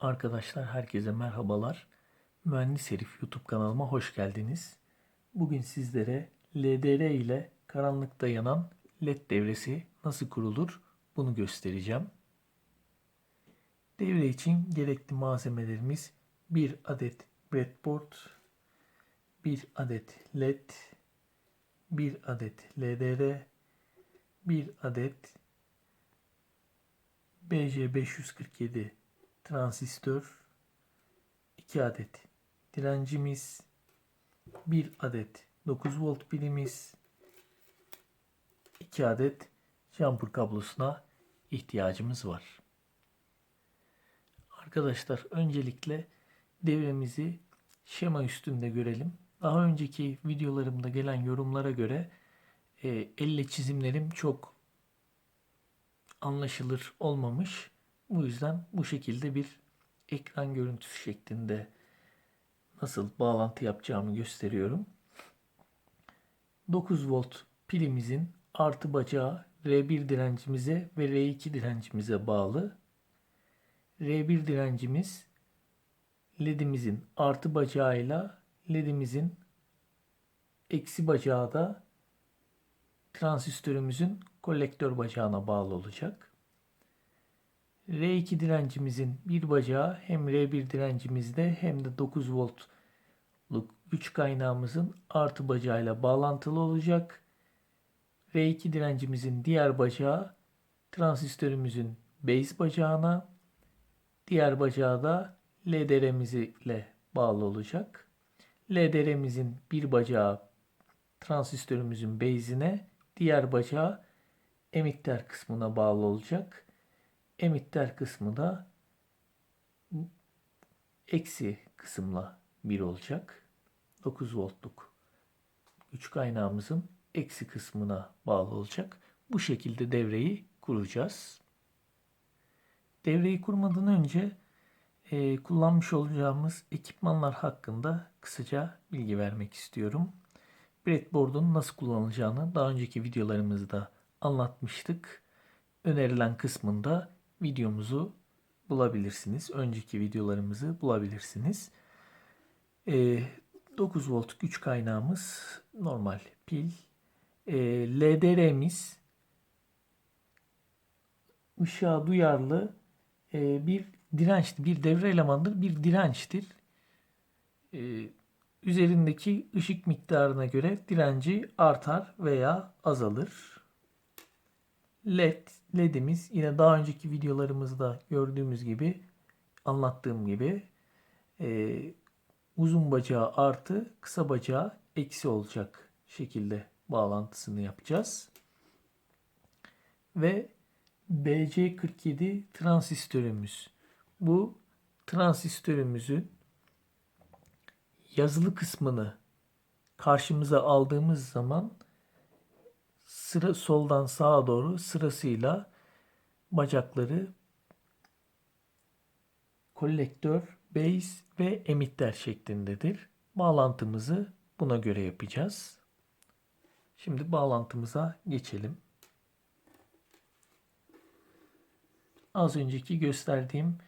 Arkadaşlar herkese merhabalar. Mühendis Herif YouTube kanalıma hoş geldiniz. Bugün sizlere LDR ile karanlıkta yanan LED devresi nasıl kurulur bunu göstereceğim. Devre için gerekli malzemelerimiz 1 adet breadboard, 1 adet LED, 1 adet LDR, 1 adet BJ547 transistör, 2 adet direncimiz, 1 adet 9 volt pilimiz, 2 adet jumper kablosuna ihtiyacımız var. Arkadaşlar öncelikle devremizi şema üstünde görelim. Daha önceki videolarımda gelen yorumlara göre e, elle çizimlerim çok anlaşılır olmamış. Bu yüzden bu şekilde bir ekran görüntüsü şeklinde nasıl bağlantı yapacağımı gösteriyorum. 9 volt pilimizin artı bacağı R1 direncimize ve R2 direncimize bağlı. R1 direncimiz ledimizin artı bacağıyla ledimizin eksi bacağı da transistörümüzün kolektör bacağına bağlı olacak. R2 direncimizin bir bacağı hem R1 direncimizde hem de 9 voltluk güç kaynağımızın artı bacağıyla bağlantılı olacak. R2 direncimizin diğer bacağı transistörümüzün base bacağına, diğer bacağı da LDR'miz ile bağlı olacak. LDR'mizin bir bacağı transistörümüzün base'ine, diğer bacağı emitter kısmına bağlı olacak emitter kısmı da eksi kısımla 1 olacak. 9 voltluk güç kaynağımızın eksi kısmına bağlı olacak. Bu şekilde devreyi kuracağız. Devreyi kurmadan önce e, kullanmış olacağımız ekipmanlar hakkında kısaca bilgi vermek istiyorum. Breadboard'un nasıl kullanılacağını daha önceki videolarımızda anlatmıştık. Önerilen kısmında videomuzu bulabilirsiniz. Önceki videolarımızı bulabilirsiniz. E, ee, 9 volt güç kaynağımız normal pil. E, ee, LDR'miz ışığa duyarlı e, bir dirençtir. Bir devre elemandır. Bir dirençtir. E, üzerindeki ışık miktarına göre direnci artar veya azalır. LED LED'imiz yine daha önceki videolarımızda gördüğümüz gibi anlattığım gibi e, uzun bacağı artı kısa bacağı eksi olacak şekilde bağlantısını yapacağız. Ve BC47 transistörümüz. Bu transistörümüzün yazılı kısmını karşımıza aldığımız zaman sıra soldan sağa doğru sırasıyla bacakları kolektör, base ve emitter şeklindedir. Bağlantımızı buna göre yapacağız. Şimdi bağlantımıza geçelim. Az önceki gösterdiğim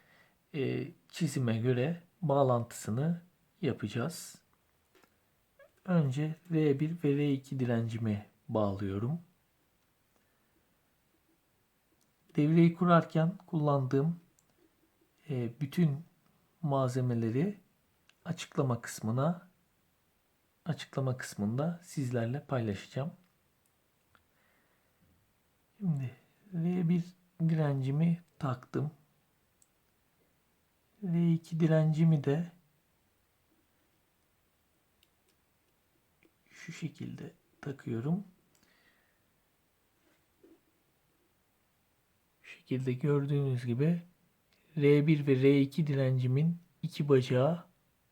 e, çizime göre bağlantısını yapacağız. Önce R1 ve R2 direncimi bağlıyorum. Devreyi kurarken kullandığım e, bütün malzemeleri açıklama kısmına açıklama kısmında sizlerle paylaşacağım. Şimdi R1 direncimi taktım. R2 direncimi de şu şekilde takıyorum. şekilde gördüğünüz gibi R1 ve R2 direncimin iki bacağı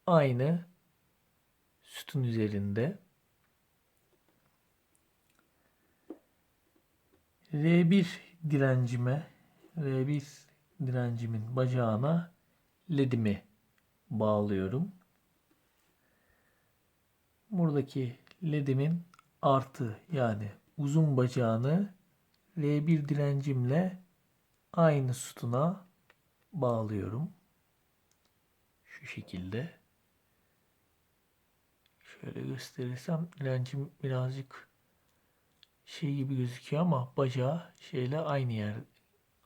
aynı sütun üzerinde. R1 direncime R1 direncimin bacağına ledimi bağlıyorum. buradaki ledimin artı yani uzun bacağını R1 direncimle aynı sütuna bağlıyorum. Şu şekilde. Şöyle gösterirsem direncim birazcık şey gibi gözüküyor ama bacağı şeyle aynı yer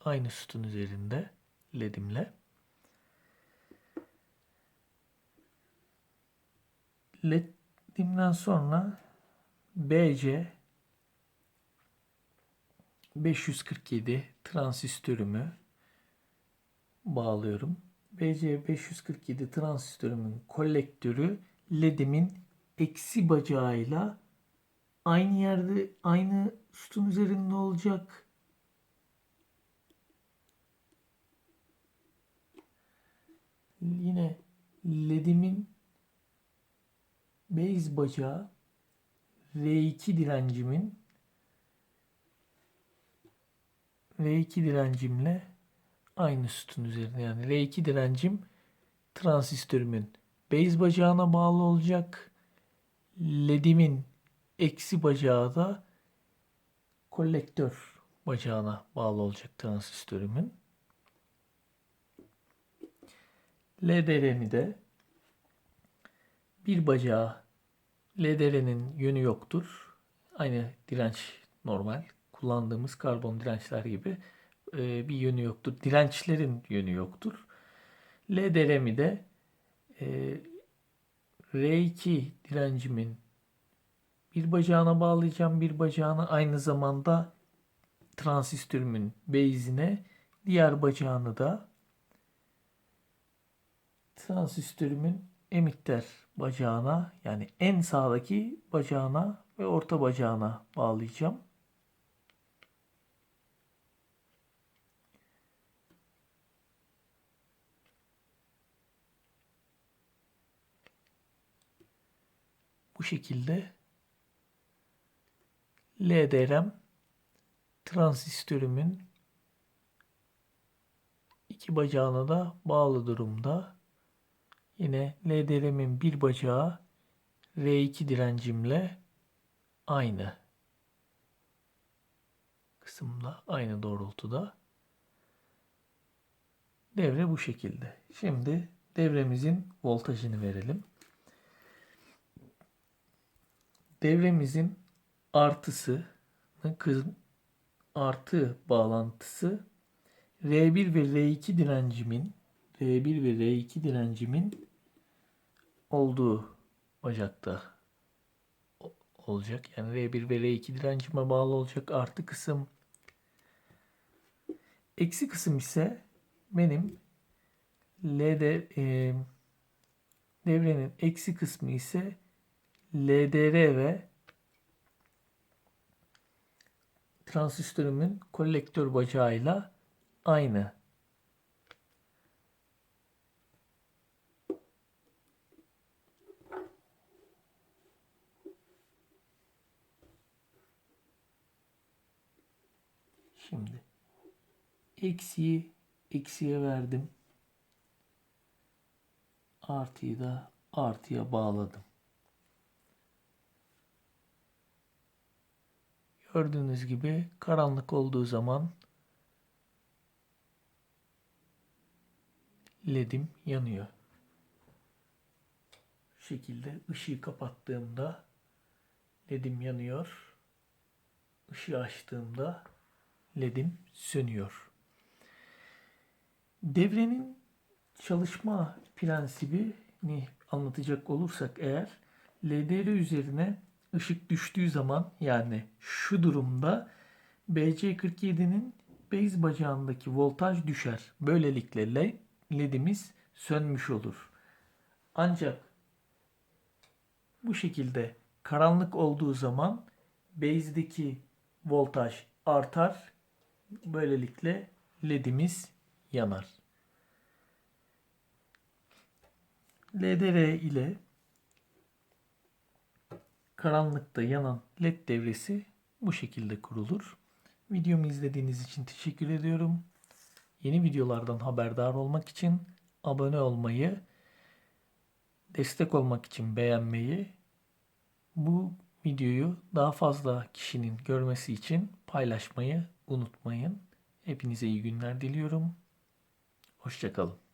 aynı sütun üzerinde ledimle. Ledimden sonra BC 547 transistörümü bağlıyorum. BC 547 transistörümün kolektörü LED'imin eksi bacağıyla aynı yerde aynı sütun üzerinde olacak. Yine LED'imin base bacağı R2 direncimin R2 direncimle aynı sütun üzerinde yani R2 direncim transistörümün base bacağına bağlı olacak. LED'imin eksi bacağı da kolektör bacağına bağlı olacak transistörümün. LDR'mi de bir bacağı LDR'nin yönü yoktur. Aynı direnç normal kullandığımız karbon dirençler gibi e, bir yönü yoktur. Dirençlerin yönü yoktur. LDR'mi de e, R2 direncimin bir bacağına bağlayacağım. Bir bacağını aynı zamanda transistörümün base'ine diğer bacağını da transistörümün emitter bacağına yani en sağdaki bacağına ve orta bacağına bağlayacağım. Bu şekilde LDR'm transistörümün iki bacağına da bağlı durumda. Yine LDR'min bir bacağı R2 direncimle aynı kısımda, aynı doğrultuda. Devre bu şekilde. Şimdi devremizin voltajını verelim. Devremizin artısı artı bağlantısı R1 ve R2 direncimin R1 ve R2 direncimin olduğu bacakta olacak. Yani R1 ve R2 direncime bağlı olacak artı kısım. Eksi kısım ise benim LD e, devrenin eksi kısmı ise LDR ve transistörümün kolektör bacağıyla aynı. Şimdi eksiyi eksiye verdim. Artıyı da artıya bağladım. Gördüğünüz gibi karanlık olduğu zaman ledim yanıyor. Şu şekilde ışığı kapattığımda ledim yanıyor. Işığı açtığımda ledim sönüyor. Devrenin çalışma prensibini anlatacak olursak eğer LDR üzerine ışık düştüğü zaman yani şu durumda BC47'nin base bacağındaki voltaj düşer. Böylelikle ledimiz sönmüş olur. Ancak bu şekilde karanlık olduğu zaman base'deki voltaj artar. Böylelikle ledimiz yanar. LDR ile karanlıkta yanan led devresi bu şekilde kurulur. Videomu izlediğiniz için teşekkür ediyorum. Yeni videolardan haberdar olmak için abone olmayı, destek olmak için beğenmeyi Bu videoyu daha fazla kişinin görmesi için paylaşmayı unutmayın. Hepinize iyi günler diliyorum. Hoşçakalın.